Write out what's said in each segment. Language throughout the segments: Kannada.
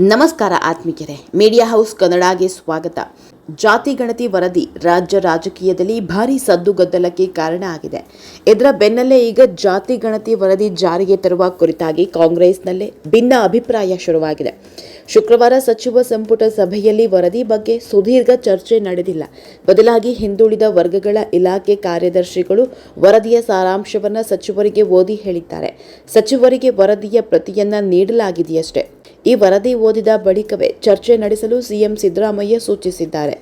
ನಮಸ್ಕಾರ ಆತ್ಮೀಕೆರೆ ಮೀಡಿಯಾ ಹೌಸ್ ಕನ್ನಡಗೆ ಸ್ವಾಗತ. ಜಾತಿ ಗಣತಿ ವರದಿ ರಾಜ್ಯ ರಾಜಕೀಯದಲ್ಲಿ ಭಾರಿ ಸದ್ದುಗದ್ದಲಕ್ಕೆ ಕಾರಣ ಆಗಿದೆ. ಇದರ ಬೆನ್ನಲ್ಲೇ ಈಗ ಜಾತಿ ಗಣತಿ ವರದಿ ಜಾರಿಗೆ ತರುವ ಕುರಿತಾಗಿ ಕಾಂಗ್ರೆಸ್ನಲ್ಲೇ ಭಿನ್ನ ಅಭಿಪ್ರಾಯ ಶುರುವಾಗಿದೆ. ಶುಕ್ರವಾರ ಸಚಿವ ಸಂಪುಟ ಸಭೆಯಲ್ಲಿ ವರದಿ ಬಗ್ಗೆ ಸುದೀರ್ಘ ಚರ್ಚೆ ನಡೆದಿಲ್ಲ. ಬದಲಾಗಿ ಹಿಂದುಳಿದ ವರ್ಗಗಳ ಇಲಾಖೆ ಕಾರ್ಯದರ್ಶಿಗಳು ವರದಿಯ ಸಾರಾಂಶವನ್ನು ಸಚಿವರಿಗೆ ಓದಿ ಹೇಳಿದ್ದಾರೆ. ಸಚಿವರಿಗೆ ವರದಿಯ ಪ್ರತಿಯನ್ನ ನೀಡಲಾಗಿದೆಯಷ್ಟೇ. ಈ ವರದಿ ಓದಿದ ಬಳಿಕವೇ ಚರ್ಚೆ ನಡೆಸಲು ಸಿಎಂ ಸಿದ್ದರಾಮಯ್ಯ ಸೂಚಿಸಿದ್ದಾರೆ.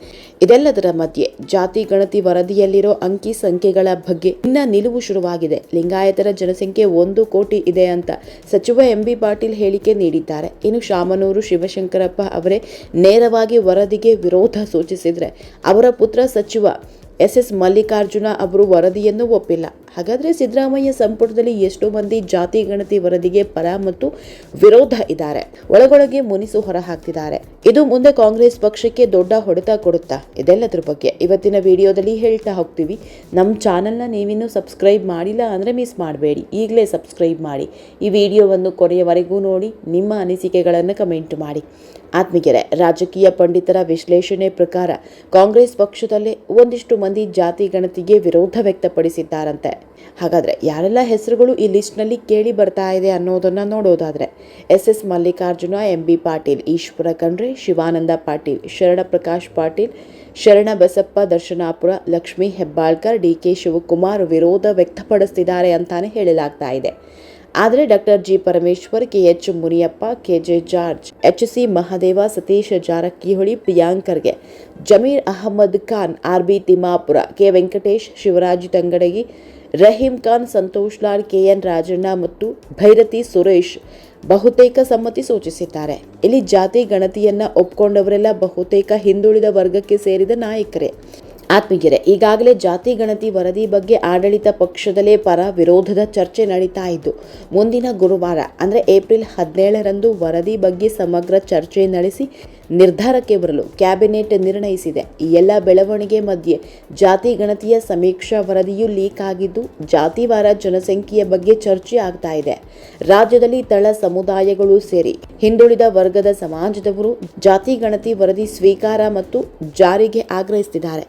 ಇದೆಲ್ಲದರ ಮಧ್ಯೆ ಜಾತಿ ಗಣತಿ ವರದಿಯಲ್ಲಿರೋ ಅಂಕಿ ಸಂಖ್ಯೆಗಳ ಬಗ್ಗೆ ಇನ್ನ ನಿಲುವು ಶುರುವಾಗಿದೆ. ಲಿಂಗಾಯತರ ಜನಸಂಖ್ಯೆ ಒಂದು ಕೋಟಿ ಇದೆ ಅಂತ ಸಚಿವ ಎಂಬಿ ಪಾಟೀಲ್ ಹೇಳಿಕೆ ನೀಡಿದ್ದಾರೆ. ಇನ್ನು ಶಾಮನೂರು ಶಿವಶಂಕರಪ್ಪ ಅವರೇ ನೇರವಾಗಿ ವರದಿಗೆ ವಿರೋಧ ಸೂಚಿಸಿದರೆ ಅವರ ಪುತ್ರ ಸಚಿವ ಎಸ್ ಎಸ್ ಮಲ್ಲಿಕಾರ್ಜುನ ಅವರು ವರದಿಯನ್ನು ಒಪ್ಪಿಲ್ಲ. ಹಾಗಾದರೆ ಸಿದ್ದರಾಮಯ್ಯ ಸಂಪುಟದಲ್ಲಿ ಎಷ್ಟೋ ಮಂದಿ ಜಾತಿ ಗಣತಿ ವರದಿಗೆ ಪರ ಮತ್ತು ವಿರೋಧ ಇದ್ದಾರೆ. ಒಳಗೊಳಗೆ ಮುನಿಸು ಹೊರಹಾಕ್ತಿದ್ದಾರೆ. ಇದು ಮುಂದೆ ಕಾಂಗ್ರೆಸ್ ಪಕ್ಷಕ್ಕೆ ದೊಡ್ಡ ಹೊಡೆತ ಕೊಡುತ್ತಾ? ಇದೆಲ್ಲದರ ಬಗ್ಗೆ ಇವತ್ತಿನ ವಿಡಿಯೋದಲ್ಲಿ ಹೇಳ್ತಾ ಹೋಗ್ತೀವಿ. ನಮ್ಮ ಚಾನಲ್ನ ನೀವಿನ್ನೂ ಸಬ್ಸ್ಕ್ರೈಬ್ ಮಾಡಿಲ್ಲ ಅಂದರೆ ಮಿಸ್ ಮಾಡಬೇಡಿ. ಈಗಲೇ ಸಬ್ಸ್ಕ್ರೈಬ್ ಮಾಡಿ. ಈ ವಿಡಿಯೋವನ್ನು ಕೊನೆಯವರೆಗೂ ನೋಡಿ, ನಿಮ್ಮ ಅನಿಸಿಕೆಗಳನ್ನು ಕಮೆಂಟ್ ಮಾಡಿ. ಆತ್ಮೀಯರೇ, ರಾಜಕೀಯ ಪಂಡಿತರ ವಿಶ್ಲೇಷಣೆ ಪ್ರಕಾರ ಕಾಂಗ್ರೆಸ್ ಪಕ್ಷದಲ್ಲೇ ಒಂದಿಷ್ಟು ಮಂದಿ ಜಾತಿ ಗಣತಿಗೆ ವಿರೋಧ ವ್ಯಕ್ತಪಡಿಸಿದ್ದಾರಂತೆ. ಹಾಗಾದರೆ ಯಾರೆಲ್ಲ ಹೆಸರುಗಳು ಈ ಲಿಸ್ಟ್ನಲ್ಲಿ ಕೇಳಿ ಬರ್ತಾ ಇದೆ ಅನ್ನೋದನ್ನು ನೋಡೋದಾದರೆ S S Mallikarjuna M B Patil, Eshwar Khandre, Shivananda Patil Sharana Prakash Patil Sharana Basappa Darshanapura, Lakshmi Hebbalkar D K Shivakumar ವಿರೋಧ ವ್ಯಕ್ತಪಡಿಸ್ತಿದ್ದಾರೆ ಅಂತಾನೆ ಹೇಳಲಾಗ್ತಾ ಇದೆ. ಆದರೆ doctor G Parameshwar, K H Muniyappa, K J George, H C Mahadeva, Satish Jarkiholi, ಪ್ರಿಯಾಂಕರ್ಗೆ Zameer Ahmed Khan, R B Timmapur, K Venkatesh, Shivaraj Tangadagi, Rahim Khan, Santosh Lal K N Rajanna ಮತ್ತು ಭೈರತಿ ಸುರೇಶ್ ಬಹುತೇಕ ಸಮ್ಮತಿ ಸೂಚಿಸಿದ್ದಾರೆ. ಇಲ್ಲಿ ಜಾತಿ ಗಣತಿಯನ್ನ ಒಪ್ಕೊಂಡವರೆಲ್ಲ ಬಹುತೇಕ ಹಿಂದುಳಿದ ವರ್ಗಕ್ಕೆ ಸೇರಿದ ನಾಯಕರೇ. ಆತ್ಮೀಯರೇ, ಈಗಾಗಲೇ ಜಾತಿ, ಗಣತಿ, ವರದಿ ಬಗ್ಗೆ ಆಡಳಿತ ಪಕ್ಷದಲ್ಲೇ ಪರ ವಿರೋಧದ ಚರ್ಚೆ ನಡೀತಾ ಇದ್ದು, ಮುಂದಿನ ಗುರುವಾರ, ಅಂದರೆ ಏಪ್ರಿಲ್ ಹದಿನೇಳರಂದು ವರದಿ ಬಗ್ಗೆ ಸಮಗ್ರ ಚರ್ಚೆ ನಡೆಸಿ ನಿರ್ಧಾರಕ್ಕೆ ಬರಲು ಕ್ಯಾಬಿನೆಟ್ ನಿರ್ಣಯಿಸಿದೆ. ಈ ಎಲ್ಲ ಬೆಳವಣಿಗೆ ಮಧ್ಯೆ ಜಾತಿ, ಗಣತಿಯ ಸಮೀಕ್ಷಾ ವರದಿಯು ಲೀಕ್ ಆಗಿದ್ದು, ಜಾತಿವಾರ ಜನಸಂಖ್ಯೆಯ ಬಗ್ಗೆ ಚರ್ಚೆ ಆಗ್ತಾ ಇದೆ. ರಾಜ್ಯದಲ್ಲಿ ತಳ ಸಮುದಾಯಗಳು ಸೇರಿ ಹಿಂದುಳಿದ ವರ್ಗದ ಸಮಾಜದವರು ಜಾತಿ ಗಣತಿ ವರದಿ ಸ್ವೀಕಾರ ಮತ್ತು ಜಾರಿಗೆ ಆಗ್ರಹಿಸುತ್ತಿದ್ದಾರೆ.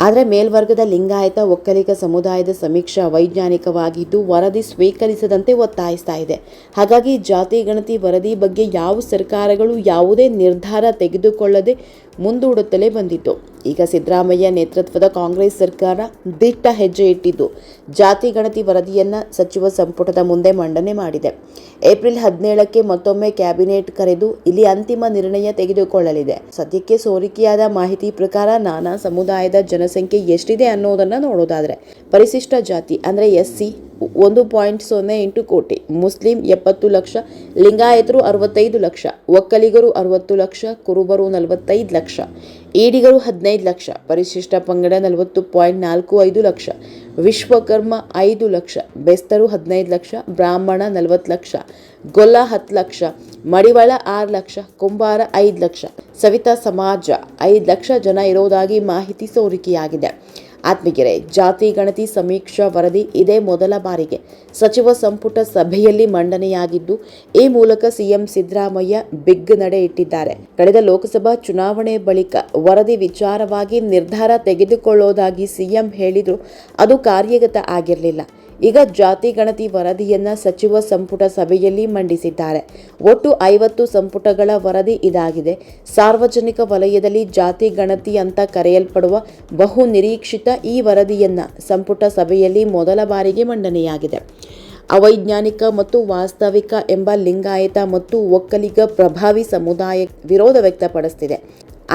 ಆದರೆ ಮೇಲ್ವರ್ಗದ ಲಿಂಗಾಯತ ಒಕ್ಕಲಿಗ ಸಮುದಾಯದ ಸಮೀಕ್ಷಾ ವೈಜ್ಞಾನಿಕವಾಗಿದ್ದು ವರದಿ ಸ್ವೀಕರಿಸದಂತೆ ಒತ್ತಾಯಿಸ್ತಾ ಇದೆ. ಹಾಗಾಗಿ ಜಾತಿ ಗಣತಿ ವರದಿ ಬಗ್ಗೆ ಯಾವ ಸರ್ಕಾರಗಳು ಯಾವುದೇ ನಿರ್ಧಾರ ತೆಗೆದುಕೊಳ್ಳದೆ ಮುಂದೂಡುತ್ತಲೇ ಬಂದಿತ್ತು ಈಗ ಸಿದ್ದರಾಮಯ್ಯ ನೇತೃತ್ವದ ಕಾಂಗ್ರೆಸ್ ಸರ್ಕಾರ ದಿಟ್ಟ ಹೆಜ್ಜೆ ಇಟ್ಟಿದ್ದು, ಜಾತಿ ಗಣತಿ ವರದಿಯನ್ನು ಸಚಿವ ಸಂಪುಟದ ಮುಂದೆ ಮಂಡನೆ ಮಾಡಿದೆ. ಏಪ್ರಿಲ್ ಹದಿನೇಳಕ್ಕೆ ಮತ್ತೊಮ್ಮೆ ಕ್ಯಾಬಿನೆಟ್ ಕರೆದು ಇಲ್ಲಿ ಅಂತಿಮ ನಿರ್ಣಯ ತೆಗೆದುಕೊಳ್ಳಲಿದೆ. ಸದ್ಯಕ್ಕೆ ಸೋರಿಕೆಯಾದ ಮಾಹಿತಿ ಪ್ರಕಾರ ನಾನಾ ಸಮುದಾಯದ ಜನಸಂಖ್ಯೆ ಎಷ್ಟಿದೆ ಅನ್ನೋದನ್ನು ನೋಡೋದಾದರೆ, ಪರಿಶಿಷ್ಟ ಜಾತಿ ಅಂದರೆ ಎಸ್ ಸಿ ಒಂದು ಪಾಯಿಂಟ್ ಸೊನ್ನೆ ಎಂಟು ಕೋಟಿ. ಮುಸ್ಲಿಂ ಎಪ್ಪತ್ತು ಲಕ್ಷ, ಲಿಂಗಾಯತರು ಅರವತ್ತೈದು ಲಕ್ಷ, ಒಕ್ಕಲಿಗರು ಅರವತ್ತು ಲಕ್ಷ, ಕುರುಬರು ನಲವತ್ತೈದು ಲಕ್ಷ, ಈಡಿಗರು ಹದಿನೈದು ಲಕ್ಷ, ಪರಿಶಿಷ್ಟ ಪಂಗಡ ನಲವತ್ತು ಪಾಯಿಂಟ್ ನಾಲ್ಕು ಐದು ಲಕ್ಷ, ವಿಶ್ವಕರ್ಮ ಐದು ಲಕ್ಷ, ಬೆಸ್ತರು ಹದಿನೈದು ಲಕ್ಷ, ಬ್ರಾಹ್ಮಣ ನಲವತ್ತು ಲಕ್ಷ, ಗೊಲ್ಲ ಹತ್ತು ಲಕ್ಷ, ಮಡಿವಾಳ ಆರು ಲಕ್ಷ, ಕುಂಬಾರ ಐದು ಲಕ್ಷ, ಸವಿತಾ ಸಮಾಜ ಐದು ಲಕ್ಷ ಜನ ಇರೋದಾಗಿ ಮಾಹಿತಿ ಸೋರಿಕೆಯಾಗಿದೆ. ಆತ್ಮೀಯರೇ ಜಾತಿ, ಗಣತಿ, ಸಮೀಕ್ಷಾ ವರದಿ ಇದೇ ಮೊದಲ ಬಾರಿಗೆ. ಸಚಿವ ಸಂಪುಟ ಸಭೆಯಲ್ಲಿ ಮಂಡನೆಯಾಗಿದ್ದು, ಈ ಮೂಲಕ ಸಿಎಂ ಸಿದ್ದರಾಮಯ್ಯ ಬಿಗ್ ನಡೆ ಇಟ್ಟಿದ್ದಾರೆ. ಕಳೆದ ಲೋಕಸಭಾ ಚುನಾವಣೆ ಬಳಿಕ ವರದಿ ವಿಚಾರವಾಗಿ ನಿರ್ಧಾರ ತೆಗೆದುಕೊಳ್ಳೋದಾಗಿ ಸಿಎಂ ಹೇಳಿದ್ರು, ಅದು ಕಾರ್ಯಗತ ಆಗಿರಲಿಲ್ಲ. ಈಗ ಜಾತಿ, ಗಣತಿ, ವರದಿಯನ್ನ ಸಚಿವ ಸಂಪುಟ ಸಭೆಯಲ್ಲಿ ಮಂಡಿಸಿದ್ದಾರೆ. ಒಟ್ಟು ಐವತ್ತು ಸಂಪುಟಗಳ ವರದಿ ಇದಾಗಿದೆ. ಸಾರ್ವಜನಿಕ ವಲಯದಲ್ಲಿ ಜಾತಿ, ಗಣತಿ ಅಂತ ಕರೆಯಲ್ಪಡುವ ಬಹು ನಿರೀಕ್ಷಿತ ಈ ವರದಿಯನ್ನ ಸಂಪುಟ ಸಭೆಯಲ್ಲಿ ಮೊದಲ ಬಾರಿಗೆ ಮಂಡನೆಯಾಗಿದೆ. ಅವೈಜ್ಞಾನಿಕ ಮತ್ತು ವಾಸ್ತವಿಕ ಎಂಬ ಲಿಂಗಾಯತ ಮತ್ತು ಒಕ್ಕಲಿಗ ಪ್ರಭಾವಿ ಸಮುದಾಯ ವಿರೋಧ ವ್ಯಕ್ತಪಡಿಸುತ್ತಿದೆ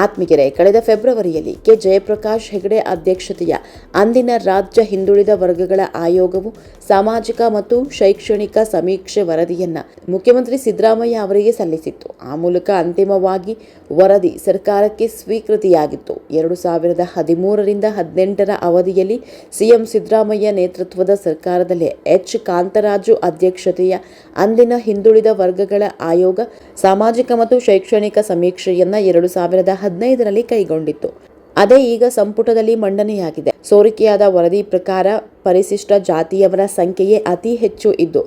ಆತ್ಮೀಯರೇ, ಕಳೆದ ಫೆಬ್ರವರಿಯಲ್ಲಿ ಕೆ. ಜಯಪ್ರಕಾಶ್ ಹೆಗಡೆ ಅಧ್ಯಕ್ಷತೆಯ ಅಂದಿನ ರಾಜ್ಯ ಹಿಂದುಳಿದ ವರ್ಗಗಳ ಆಯೋಗವು ಸಾಮಾಜಿಕ ಮತ್ತು ಶೈಕ್ಷಣಿಕ ಸಮೀಕ್ಷೆ ವರದಿಯನ್ನ ಮುಖ್ಯಮಂತ್ರಿ ಸಿದ್ದರಾಮಯ್ಯ ಅವರಿಗೆ ಸಲ್ಲಿಸಿತ್ತು. ಆ ಮೂಲಕ ಅಂತಿಮವಾಗಿ ವರದಿ ಸರ್ಕಾರಕ್ಕೆ ಸ್ವೀಕೃತಿಯಾಗಿತ್ತು. ಎರಡು ಸಾವಿರದ ಹದಿಮೂರರಿಂದ ಹದಿನೆಂಟರ ಅವಧಿಯಲ್ಲಿ ಸಿಎಂ ಸಿದ್ದರಾಮಯ್ಯ ನೇತೃತ್ವದ ಸರ್ಕಾರದಲ್ಲಿ ಎಚ್. ಕಾಂತರಾಜು ಅಧ್ಯಕ್ಷತೆಯ ಅಂದಿನ ಹಿಂದುಳಿದ ವರ್ಗಗಳ ಆಯೋಗ ಸಾಮಾಜಿಕ ಮತ್ತು ಶೈಕ್ಷಣಿಕ ಸಮೀಕ್ಷೆಯನ್ನ ಎರಡು ಸಾವಿರದ ಹದಿನೈದರಲ್ಲಿ ಕೈಗೊಂಡಿತ್ತು. ಅದೇ ಈಗ ಸಂಪುಟದಲ್ಲಿ ಮಂಡನೆಯಾಗಿದೆ. ಸೋರಿಕೆಯಾದ ವರದಿ ಪ್ರಕಾರ ಪರಿಶಿಷ್ಟ ಜಾತಿಯವರ ಸಂಖ್ಯೆಯೇ ಅತಿ ಹೆಚ್ಚು ಇದ್ದು,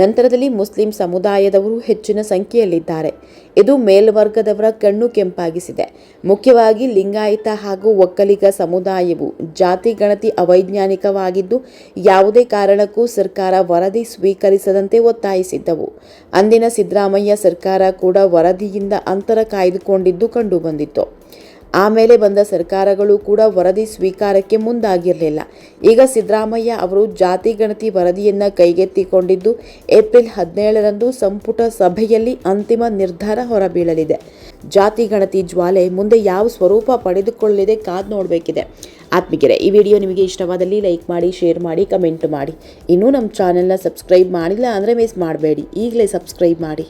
ನಂತರದಲ್ಲಿ ಮುಸ್ಲಿಂ ಸಮುದಾಯದವರು ಹೆಚ್ಚಿನ ಸಂಖ್ಯೆಯಲ್ಲಿದ್ದಾರೆ. ಇದು ಮೇಲ್ವರ್ಗದವರ ಕಣ್ಣು ಕೆಂಪಾಗಿಸಿದೆ. ಮುಖ್ಯವಾಗಿ ಲಿಂಗಾಯತ ಹಾಗೂ ಒಕ್ಕಲಿಗ ಸಮುದಾಯವು ಜಾತಿ ಗಣತಿ ಅವೈಜ್ಞಾನಿಕವಾಗಿದ್ದು, ಯಾವುದೇ ಕಾರಣಕ್ಕೂ ಸರ್ಕಾರ ವರದಿ ಸ್ವೀಕರಿಸದಂತೆ ಒತ್ತಾಯಿಸಿದ್ದವು. ಅಂದಿನ ಸಿದ್ದರಾಮಯ್ಯ ಸರ್ಕಾರ ಕೂಡ ವರದಿಯಿಂದ ಅಂತರ ಕಾಯ್ದುಕೊಂಡಿದ್ದು ಕಂಡುಬಂದಿತ್ತು. ಆಮೇಲೆ ಬಂದ ಸರ್ಕಾರಗಳು ಕೂಡ ವರದಿ ಸ್ವೀಕಾರಕ್ಕೆ ಮುಂದಾಗಿರಲಿಲ್ಲ. ಈಗ ಸಿದ್ದರಾಮಯ್ಯ ಅವರು ಜಾತಿ ಗಣತಿ ವರದಿಯನ್ನು ಕೈಗೆತ್ತಿಕೊಂಡಿದ್ದು ಏಪ್ರಿಲ್ ಹದಿನೇಳರಂದು ಸಂಪುಟ ಸಭೆಯಲ್ಲಿ ಅಂತಿಮ ನಿರ್ಧಾರ ಹೊರಬೀಳಲಿದೆ. ಜಾತಿ ಗಣತಿ ಜ್ವಾಲೆ ಮುಂದೆ ಯಾವ ಸ್ವರೂಪ ಪಡೆದುಕೊಳ್ಳಲಿದೆ ಕಾದು ನೋಡಬೇಕಿದೆ. ಆತ್ಮಿಕರೆ ಈ ವಿಡಿಯೋ ನಿಮಗೆ ಇಷ್ಟವಾದಲ್ಲಿ ಲೈಕ್ ಮಾಡಿ, ಶೇರ್ ಮಾಡಿ, ಕಮೆಂಟ್ ಮಾಡಿ. ಇನ್ನೂ ನಮ್ಮ ಚಾನೆಲ್ನ ಸಬ್ಸ್ಕ್ರೈಬ್ ಮಾಡಿಲ್ಲ ಅಂದರೆ ಮಿಸ್ ಮಾಡಬೇಡಿ. ಈಗಲೇ ಸಬ್ಸ್ಕ್ರೈಬ್ ಮಾಡಿ.